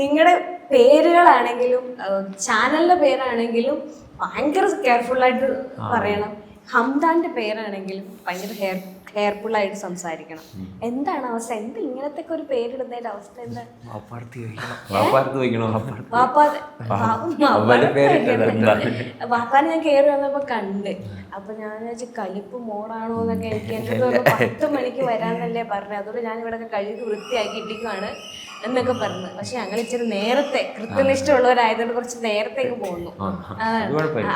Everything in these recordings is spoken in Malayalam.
നിങ്ങളുടെ പേരുകളാണെങ്കിലും ചാനലിന്റെ പേരാണെങ്കിലും ഭയങ്കര കെയർഫുൾ ആയിട്ട് പറയണം. ഹംദാന്റെ പേരാണെങ്കിലും ഭയങ്കര ഹെയർ കെയർഫുൾ ആയിട്ട് സംസാരിക്കണം. എന്താണ് അവസ്ഥ? എന്ത് ഇങ്ങനത്തെ ഒരു പേരിടുന്നതിന്റെ അവസ്ഥ എന്താ? വാപ്പാനെ ഞാൻ കയറി വന്നപ്പോ കണ്ട്. അപ്പൊ ഞാൻ കലിപ്പ് മോളാണോ എന്നൊക്കെ എനിക്ക് എന്റെ പത്ത് മണിക്ക് വരാന്നല്ലേ പറഞ്ഞത്. അതുകൊണ്ട് ഞാൻ ഇവിടെ കഴുകി വൃത്തിയാക്കി ഇട്ടിക്കുവാണ് എന്നൊക്കെ പറഞ്ഞു. പക്ഷെ ഞങ്ങൾ ഇച്ചിരി നേരത്തെ കൃത്യനിഷ്ഠമുള്ളവരായതുകൊണ്ട് കുറച്ച് നേരത്തെ പോകുന്നു.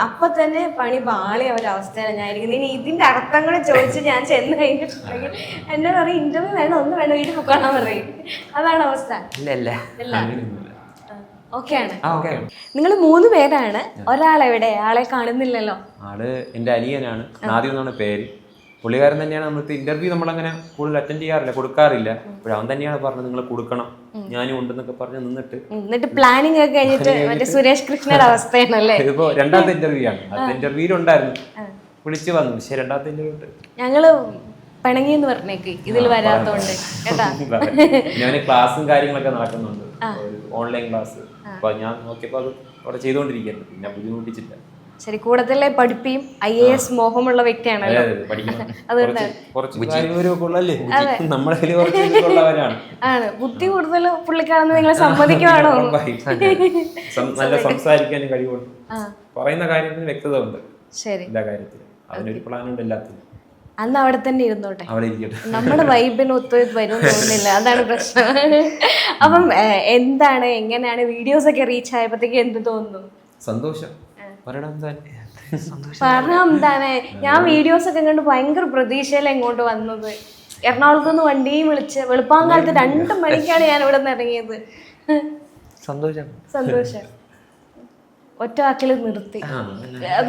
അപ്പൊ തന്നെ പണി പാളിയ ഒരവസ്ഥയിലാണ് ഞാൻ ഇരിക്കുന്നത് ഇനി ഇതിന്റെ അർത്ഥം കൂടെ ചോദിച്ച് ഞാൻ ചെന്ന് കഴിഞ്ഞിട്ടുണ്ടെങ്കിൽ എന്നോട് പറയും ഇന്റർവ്യൂ വേണം? ഒന്ന് വേണം? വീട്ടിൽ പോകണം പറയും. അതാണ് അവസ്ഥ. ഓക്കെയാണ് നിങ്ങൾ മൂന്ന് പേരാണ്. ഒരാളെവിടെ? ആളെ കാണുന്നില്ലല്ലോ. ആൾ എന്റെ അനിയനാണ്. ആദ്യം പേര്? പുള്ളിക്കാരൻ തന്നെയാണ് നമ്മൾക്ക് ഇന്റർവ്യൂ നമ്മൾ അങ്ങനെ കൂടുതൽ അറ്റൻഡ് ചെയ്യാറില്ല കൊടുക്കാറില്ല. അവൻ തന്നെയാണ് പറഞ്ഞത് നിങ്ങൾ കൊടുക്കണം. ഞാനും ഉണ്ടെന്നൊക്കെ പറഞ്ഞ് നിന്നിട്ട് എന്നിട്ട് പ്ലാനിങ് ഒക്കെ കഴിഞ്ഞിട്ട് മറ്റേ സുരേഷ് കൃഷ്ണയുടെ അവസ്ഥയാണല്ലേ? ഇതിപ്പോ രണ്ടാമത്തെ ഇന്റർവ്യൂ ആണ്. ഇന്റർവ്യൂ ഉണ്ടായിരുന്നു. വിളിച്ചു വന്നു പക്ഷെ രണ്ടാമത്തെ ഇന്റർവ്യൂ ഉണ്ട്. ഞങ്ങൾ പിണങ്ങിന്ന് പറഞ്ഞേക്ക് ഇതിൽ വരാത്തോണ്ട്. കേട്ടാ? ഞാൻ ക്ലാസ്സും കാര്യങ്ങളൊക്കെ നടക്കുന്നുണ്ട്. ഓൺലൈൻ ക്ലാസ് അപ്പൊ ഞാൻ നോക്കിയപ്പോ അത് അവിടെ ചെയ്തുകൊണ്ടിരിക്കുന്നു പിന്നെ ബുദ്ധിമുട്ടിച്ചില്ല. ശരി കൂടത്തിലെ പഠിപ്പിയും ഐ എ എസ് മോഹമുള്ള വ്യക്തിയാണല്ലോ. അതെ, അതെ, അതുകൊണ്ടാണ്. കുറച്ച് കുറച്ച് ഉള്ളല്ലേ നമ്മുടെ കയ്യിൽ ഉള്ളവരാണ് ആണ്. ബുദ്ധി കൂടുതൽ പുള്ളിക്കാണെന്ന് നിങ്ങൾ സമ്മതിക്കുവാണോ? നല്ല സംസാരിക്കാനും കഴിവുണ്ട്. പറയുന്ന കാര്യത്തിന് വ്യക്തത ഉണ്ട് ശരി. എല്ലാ കാര്യത്തിലും. അതിനൊരു പ്ലാൻ ഉണ്ട് എല്ലാത്തിനും അന്ന് അവിടെ തന്നെ ഇരുന്നോട്ടെ. അവിടെ ഇരിക്കട്ടെ. നമ്മുടെ വൈബിന് ഒത്തു വരും തോന്നുന്നില്ല. അതാണ് പ്രശ്നം. അപ്പം എന്താണ് എങ്ങനെയാണ് വീഡിയോസ് ഒക്കെ റീച്ച് ആയപ്പോഴത്തേക്ക് എന്ത് തോന്നുന്നു? സന്തോഷം. തന്നെ. പറഞ്ഞ ഞാൻ വീഡിയോസ് ഒക്കെ കണ്ട് ഭയങ്കര പ്രതീക്ഷയില ഇങ്ങോട്ട് വന്നത്. എറണാകുളത്ത് നിന്ന് വണ്ടിയും വിളിച്ച് വെളുപ്പാങ്കാലത്ത് രണ്ട് മണിക്കാണ് ഞാൻ ഇവിടെ നിന്ന് ഇറങ്ങിയത്. സന്തോഷം. സന്തോഷം. ഒറ്റ വാക്കിൽ നിർത്തി.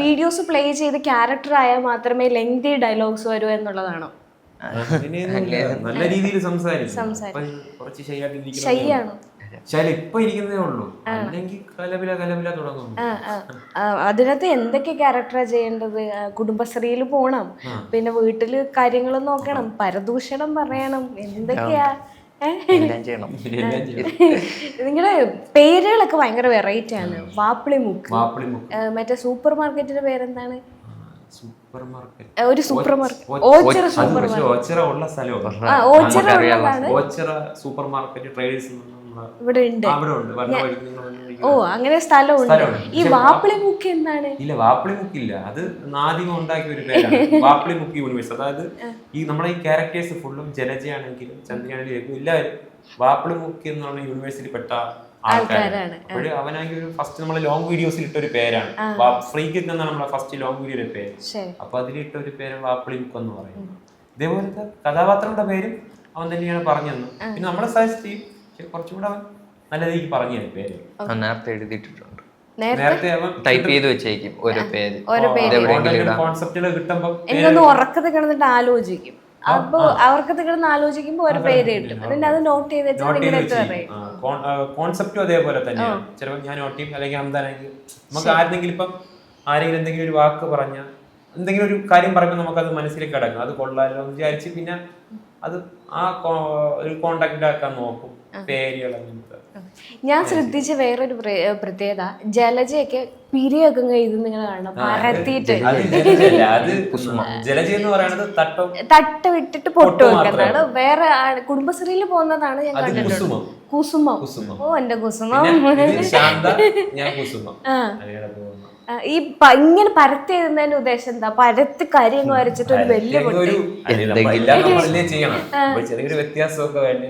വീഡിയോസ് പ്ലേ ചെയ്ത് ക്യാരക്ടർ ആയാൽ മാത്രമേ ലെങ്തി ഡയലോഗ്സ് വരൂ എന്നുള്ളതാണോ? നല്ല രീതിയിൽ സംസാരിക്കും. ശരിയാണോ. ശരി ഇപ്പൊ ഇരിക്കുന്നേ ഉള്ളൂ. അല്ലെങ്കിൽ കലപില കലപില തുടങ്ങും. അതിനകത്ത് എന്തൊക്കെ ക്യാരക്ടറാ ചെയ്യേണ്ടത്? കുടുംബശ്രീയിൽ പോണം. പിന്നെ വീട്ടിൽ കാര്യങ്ങൾ നോക്കണം. പരദൂഷണം പറയണം. എന്തൊക്കെയാ? എല്ലാം. ചെയ്യണം. നിങ്ങളുടെ പേരുകളൊക്കെ ഭയങ്കര വെറൈറ്റി ആണ്. വാപ്പിളി മുക്ക് മാപ്പിളി മുക്ക് ഏ, മറ്റേ സൂപ്പർ മാർക്കറ്റിന്റെ പേരെന്താണ്? സൂപ്പർ മാർക്കറ്റ് ഏ, ഒരു super market Oachira super market traders ഇവിടെ ഉണ്ട് ഓ അങ്ങനെ സ്ഥലമുണ്ട്. ഈ വാപ്പിളി മുക്ക് എന്താണ്? ഇല്ല വാപ്പിളി മുക്ക് ഇല്ല അത് നാദിമ ഉണ്ടാക്കിയ ഒരു പേരാണ്. വാപ്പിളി മുക്ക് യൂണിവേഴ്സ്. അതായത് ഈ നമ്മുടെ ഈ ക്യാരക്ടേഴ്സ് ഫുള്ളും ജലജയാണെങ്കിലും ചന്ദ്രയാണെങ്കിലും എല്ലാവരും വാപ്പിളി മുക്ക് എന്ന് പറഞ്ഞ യൂണിവേഴ്സിൽ പെട്ട ആൾക്കാരാണ്. അപ്പോഴ് അവനാണെങ്കിൽ ഒരു ഫസ്റ്റ് നമ്മൾ ലോങ് വീഡിയോസിൽ ഇട്ട ഒരു പേരാണ്. ഫ്രീക്ക് എന്നാണ് നമ്മുടെ ഫസ്റ്റ് ലോങ് വീഡിയോയുടെ പേര്. അപ്പൊ അതിലിട്ട ഒരു പേര് വാപ്പിളി മുക്ക് എന്ന് പറയുന്നത് ഇതേപോലത്തെ കഥാപാത്രങ്ങളുടെ പേരും അവൻ തന്നെയാണ് പറഞ്ഞു തന്നു പിന്നെ നമ്മളെ സജസ്റ്റ് ചെയ്യും പക്ഷെ കുറച്ചും കൂടെ അവൻ നല്ല രീതിക്ക് പറഞ്ഞു തരും പേര് നേരത്തെ എഴുതിയിട്ടുണ്ട് നേരത്തെ നേരത്തെ അവൻ ടൈപ്പ് ചെയ്ത് വെച്ചേക്കും ഓരോ പേര്. ഓരോ പേര്. എവിടെയെങ്കിലും ഇടാം. കോൺസെപ്റ്റുകൾ കിട്ടുമ്പോ എനിക്കൊന്ന് ഉറക്കത്ത് കിടന്നിട്ട് ആലോചിക്കും. അപ്പൊ അവർക്കത്ത് കിടന്ന് ആലോചിക്കുമ്പോ ഒരു പേര് കിട്ടും. എന്നിട്ട് അത് നോട്ട് ചെയ്ത് വെച്ചാൽ നോട്ട് ചെയ്ത് നിങ്ങളുടെ അടുത്ത് വെച്ച് പറയും കോൺസെപ്റ്റും അതേപോലെ തന്നെയാണ് ചിലപ്പോൾ ഞാൻ നോട്ട് ചെയ്യും അല്ലെങ്കിൽ ഹംദാനെങ്കിൽ നമുക്ക് ആരെങ്കിലും ഇപ്പം ആരെങ്കിലും എന്തെങ്കിലും ഒരു വാക്ക് പറഞ്ഞ എന്തെങ്കിലും ഒരു കാര്യം പറയുമ്പോൾ നമുക്കത് മനസ്സിലേക്ക് കിടക്കും അത് കൊള്ളാലോ എന്ന് വിചാരിച്ച് പിന്നെ അത് ആ ഒരു കോണ്ടാക്ട് ആക്കാൻ നോക്കും. പേരുകൾ അങ്ങനത്തെ. ഞാൻ ശ്രദ്ധിച്ച വേറൊരു പ്ര- പ്രത്യേകത. ജലജയൊക്കെ പിരിയൊക്കെ ഇത് നിങ്ങൾ കാണണം. പരത്തിയിട്ട്. ജലജ എന്ന് പറയുന്നത് തട്ടം. തട്ട് വിട്ടിട്ട് പൊട്ടു വെക്കുന്നതാണ്. വേറെ ആ- കുടുംബശ്രീയിൽ പോകുന്നതാണ് ഞാൻ കണ്ടിട്ടുള്ളത്. കുസുമം. ഓ എന്റെ കുസുമം. ഞാൻ കുസുമം. ഈ ഇങ്ങനെ പരത്തി എഴുതുന്നതിന്റെ ഉദ്ദേശം എന്താ? പരത്തി കാര്യങ്ങൾ വരച്ചിട്ട് ഒരു വലിയ വ്യത്യാസമൊക്കെ വേണ്ടേ?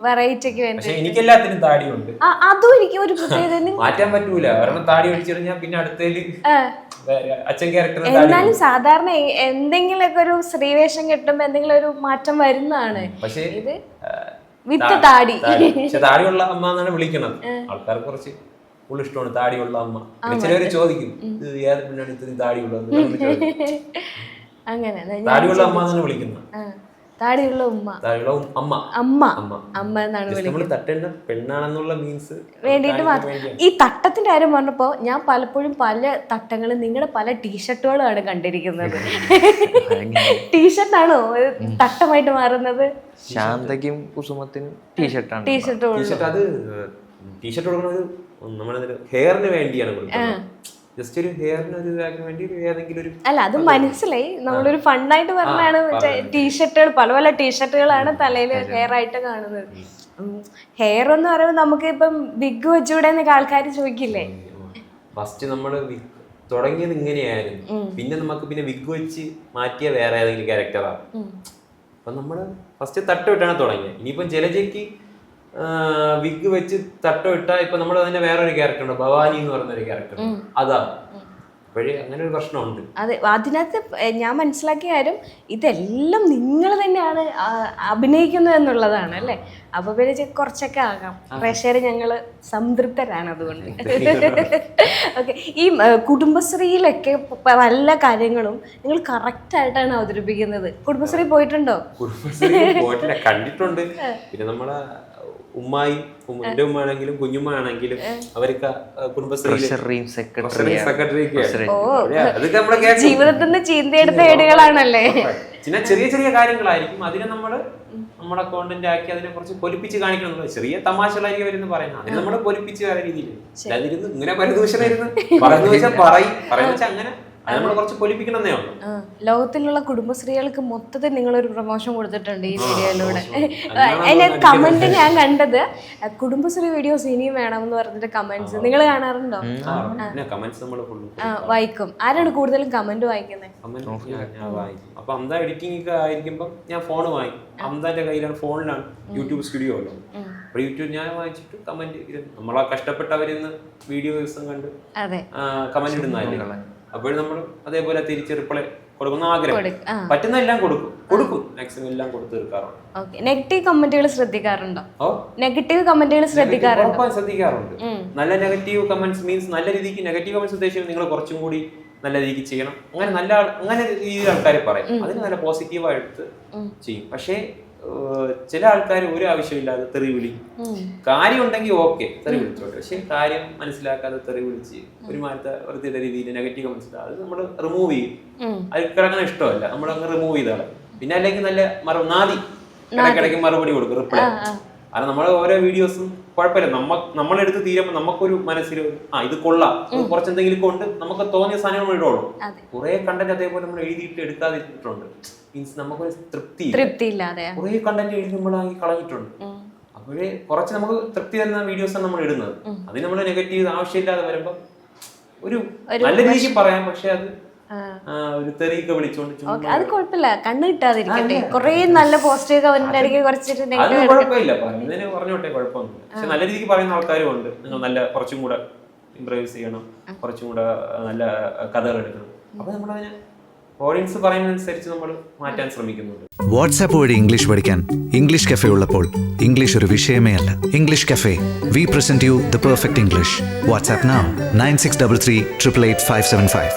വെറൈറ്റി വേണ്ടി. പക്ഷെ എനിക്കെല്ലാത്തിനും താടിയുണ്ട്. ആ, അതും എനിക്ക് ഒരു പ്രത്യേകത മാറ്റാൻ പറ്റൂല. കാരണം താടി പിന്നെ അടുത്തേൽ അച്ഛൻ ക്യാരക്ടർ എന്നാലും സാധാരണ എന്തെങ്കിലുമൊക്കെ ഒരു സ്ത്രീവേഷം കിട്ടുമ്പോ എന്തെങ്കിലും ഒരു മാറ്റം വരുന്നതാണ്. പക്ഷേ ഇത് വിത്ത് താടി. താടിയുള്ള അമ്മ എന്നാണ് വിളിക്കണം ആൾക്കാർ കുറച്ച് കൂടുതൽ ഇഷ്ടമാണ് താടിയുള്ള അമ്മ. ചിലവര് ചോദിക്കും ഇത് ഏത് പെണ്ണാണ് ഇത്രയും താടിയുള്ളത്? അങ്ങനെ താടിയുള്ള അമ്മ എന്നാണ് വിളിക്കുന്നത്. താടിയുള്ള ഉമ്മ. താടിയുള്ള അമ്മ. അമ്മ. അമ്മ. അമ്മ എന്നാണ് വിളിക്കുന്നത്. തട്ടേണ്ട പെണ്ണാണെന്നുള്ള മീൻസ് വേണ്ടിയിട്ട് മാത്രം. ഈ തട്ടത്തിന്റെ കാര്യം പറഞ്ഞപ്പോ ഞാൻ പലപ്പോഴും പല തട്ടങ്ങളും നിങ്ങളുടെ പല ടീഷർട്ടുകളാണ് കണ്ടിരിക്കുന്നത്. ടീഷർട്ടാണോ? തട്ടമായിട്ട് മാറുന്നത്? ശാന്തയ്ക്കും കുസുമത്തിനും ടീഷർട്ടാണ്. ടീഷർട്ട് ടീഷർട്ട് അത് ടീഷർട്ട് കൊടുക്കുന്നത് ഒരു നമ്മളെ ഹെയറിന് വേണ്ടിയാണ് കൊടുക്കുന്നത്. ജസ്റ്റ് ഒരു ഹെയറിന് ഒരു ഇതാക്കാൻ വേണ്ടി ഏതെങ്കിലും ഒരു അല്ല അത് മനസ്സിലായി. നമ്മളൊരു ഫണ്ടായിട്ട് പറഞ്ഞാണ് മറ്റേ ടീഷർട്ടുകൾ പല പല ടീഷർട്ടുകളാണ് തലയിൽ ഹെയർ ആയിട്ട് കാണുന്നത്. ഹെയർ എന്ന് പറയുമ്പോൾ നമുക്ക് ഇപ്പം ബിഗ് വെച്ചൂടെ എന്നൊക്കെ ആൾക്കാർ ചോദിക്കില്ലേ? ഫസ്റ്റ് നമ്മൾ തുടങ്ങിയത് ഇങ്ങനെയായിരുന്നു. പിന്നെ നമുക്ക് പിന്നെ വിഗ് വെച്ച് മാറ്റിയ വേറെ ഏതെങ്കിലും ക്യാരക്ടറാണ് അപ്പൊ നമ്മൾ ഫസ്റ്റ് തട്ടുവിട്ടാണ് തുടങ്ങിയത്. ഇനിയിപ്പം ജലജയ്ക്ക് വിഗ് വെച്ച് തട്ടം ഇട്ട ഇപ്പൊ നമ്മൾ തന്നെ വേറൊരു ക്യാരക്ടർ ഉണ്ട് ഭവാനി എന്ന് പറയുന്ന ഒരു ക്യാരക്ടർ അതാ. അപ്പോഴേ അങ്ങനെ ഒരു പ്രശ്നമുണ്ട്. അതെ അതിനകത്ത് ഞാൻ മനസ്സിലാക്കിയ കാര്യം ഇതെല്ലാം നിങ്ങൾ തന്നെയാണ് അഭിനയിക്കുന്നത് എന്നുള്ളതാണ് അല്ലേ? അപ്പൊ പിന്നെ കുറച്ചൊക്കെ ആകാം. പ്രേക്ഷകർ ഞങ്ങൾ സംതൃപ്തരാണ് അതുകൊണ്ട്. ഓക്കെ ഈ കുടുംബശ്രീയിലൊക്കെ പല കാര്യങ്ങളും നിങ്ങൾ കറക്റ്റ് ആയിട്ടാണ് അവതരിപ്പിക്കുന്നത്. കുടുംബശ്രീ പോയിട്ടുണ്ടോ? കുടുംബശ്രീ പോയിട്ടില്ല കണ്ടിട്ടുണ്ട്. പിന്നെ നമ്മളെ ഉമ്മായി ഉമ്മ- എന്റെ ഉമ്മ ആണെങ്കിലും കുഞ്ഞുമ്മ ആണെങ്കിലും അവർക്ക് കുടുംബശ്രീ ട്രഷറിയും സെക്രട്ടറിയും സെക്രട്ടറി അതൊക്കെ ജീവിതത്തിൽ നിന്ന് ചീന്തിയെടുത്ത ഏടുകളാണല്ലേ? പിന്നെ ചെറിയ ചെറിയ കാര്യങ്ങളായിരിക്കും. അതിനെ നമ്മൾ നമ്മുടെ കോണ്ടന്റ് ആക്കി അതിനെ കുറച്ച് പൊലിപ്പിച്ച് കാണിക്കണം എന്നുള്ളത്. ചെറിയ തമാശകളായിരിക്കും അവരെന്ന് പറയുന്നത്. അതിനെ നമ്മൾ പൊലിപ്പിച്ച് വേറെ രീതിയിൽ അതിരുന്ന് ഇങ്ങനെ പരദൂഷണം ഇരുന്ന് പറയുന്ന വെച്ചാൽ പറയും. പറയുന്ന വെച്ചാൽ അങ്ങനെ നമ്മൾ കുറച്ച് പൊലിപ്പിക്കണം എന്നേ ഉള്ളൂ ലോകത്തിലുള്ള കുടുംബശ്രീകൾക്ക് മൊത്തത്തിൽ നിങ്ങളൊരു പ്രൊമോഷൻ കൊടുത്തിട്ടുണ്ട് ഈ വീഡിയോയിലൂടെ. അതിന്റെ കമന്റ് ഞാൻ കണ്ടത്. കുടുംബശ്രീ വീഡിയോസ് ഇനിയും വേണം എന്ന് പറഞ്ഞിട്ട് കമന്റ്സ് നിങ്ങൾ കാണാറുണ്ടോ? വായിക്കും. ആരാണ് കൂടുതലും കമന്റ് വായിക്കുന്നത് അപ്പൊ അന്ത എഡിറ്റിംഗ് ഒക്കെ ആയിരിക്കുമ്പോൾ ഞാൻ ഫോൺ വാങ്ങി അന്താന്റെ കയ്യിലാണ് ഫോണിലാണ് യൂട്യൂബ് സ്റ്റുഡിയോ അല്ലോ അപ്പൊ യൂട്യൂബ് ഞാൻ വായിച്ചിട്ട് കമന്റ് നമ്മളാ കഷ്ടപ്പെട്ടവരിന്ന് വീഡിയോ ദിവസം കണ്ട് അതെ. കമന്റ് ഇടുന്നതല്ലേ? അപ്പോഴും നമ്മൾ അതേപോലെ തിരിച്ച് റിപ്ലൈ കൊടുക്കുന്ന ആഗ്രഹം. പറ്റുന്ന എല്ലാം കൊടുക്കും. കൊടുക്കും. മാക്സിമം എല്ലാം കൊടുത്തു തീർക്കാറുണ്ട്. നെഗറ്റീവ് കമന്റുകൾ ശ്രദ്ധിക്കാറുണ്ടോ? നെഗറ്റീവ് കമന്റുകൾ ശ്രദ്ധിക്കാറുണ്ടോ? ശ്രദ്ധിക്കാറുണ്ട്. നല്ല നെഗറ്റീവ് കമന്റ്സ് മീൻസ് നല്ല രീതിക്ക് നെഗറ്റീവ് കമന്റ്സ് ഉദ്ദേശിക്കുന്നത് നിങ്ങൾ കുറച്ചും കൂടി നല്ല രീതിക്ക് ചെയ്യണം. അങ്ങനെ നല്ല അങ്ങനെ രീതിയിൽ ആൾക്കാർ പറയും. അതിന് നല്ല പോസിറ്റീവായിട്ട് ചെയ്യും. പക്ഷേ ചില ആൾക്കാർ ഒരു ആവശ്യമില്ലാതെ തെറി വിളി. കാര്യം ഉണ്ടെങ്കിൽ ഓക്കെ തെറി വിളിച്ചോട്ടെ. പക്ഷെ കാര്യം മനസ്സിലാക്കാതെ തെറി വിളിച്ച് ഒരു മാറ്റത്തെ വൃത്തിയുടെ രീതിയിൽ നെഗറ്റീവ് അത് നമ്മൾ റിമൂവ് ചെയ്യും. അത് കിടക്കുന്ന ഇഷ്ടമല്ല. നമ്മൾ അങ്ങ് റിമൂവ് ചെയ്താണ് പിന്നെ അല്ലെങ്കിൽ നല്ല മറു നാദി. ഇടയ്ക്കിടയ്ക്ക് മറുപടി കൊടുക്കും റിപ്ലൈ കാരണം നമ്മൾ ഓരോ വീഡിയോസും കുഴപ്പമില്ല. നമ്മ നമ്മളെടുത്ത് തീരുമ്പോൾ നമുക്കൊരു മനസ്സിൽ ആ ഇത് കൊള്ളാം. കുറച്ചെന്തെങ്കിലും കുറച്ച് എന്തെങ്കിലും കൊണ്ട് നമുക്ക് തോന്നിയ സാധനങ്ങൾ ഇടുള്ളൂ. കുറെ കണ്ടന്റ് അതേപോലെ നമ്മൾ എഴുതിയിട്ട് എടുക്കാതിട്ടുണ്ട് മീൻസ് നമുക്കൊരു തൃപ്തി കുറെ കണ്ടന്റ് എഴുതി നമ്മളാക്കി കളഞ്ഞിട്ടുണ്ട്. അപ്പോഴേ കുറച്ച് നമുക്ക് തൃപ്തി തരുന്ന വീഡിയോസാണ് നമ്മൾ ഇടുന്നത്. അതിന് നമ്മൾ നെഗറ്റീവ് ആവശ്യമില്ലാതെ വരുമ്പോൾ ഒരു നല്ല രീതിക്ക് പറയാം. പക്ഷെ അത് അത് കുഴപ്പമില്ല. കണ്ണ് കിട്ടാതിരിക്കട്ടെ. കുറേ നല്ല പോസിറ്റീവ് കമന്റിന്റെ ഇടയ്ക്ക് കുറച്ചിട്ട് കുഴപ്പമില്ല. പറയുന്നതിന് പറഞ്ഞോട്ടെ കുഴപ്പമൊന്നുമില്ല. പക്ഷെ നല്ല രീതിക്ക് പറയുന്ന ആൾക്കാരും ഉണ്ട്. നിങ്ങൾ നല്ല കുറച്ചും കൂടെ ഇംപ്രൈസ് ചെയ്യണം. കുറച്ചും കൂടെ നല്ല കഥകൾ എടുക്കണം. അപ്പൊ നമ്മളതിനെ ഓഡിയൻസ് പറയുന്നതനുസരിച്ച് നമ്മൾ മാറ്റാൻ ശ്രമിക്കുന്നുണ്ട്. വാട്സാപ്പ് വഴി ഇംഗ്ലീഷ് പഠിക്കാൻ ഇംഗ്ലീഷ് കഫേ ഉള്ളപ്പോൾ ഇംഗ്ലീഷ് ഒരു വിഷയമേ അല്ല. English cafe we present you the perfect English WhatsApp nine six double three triple eight five seven five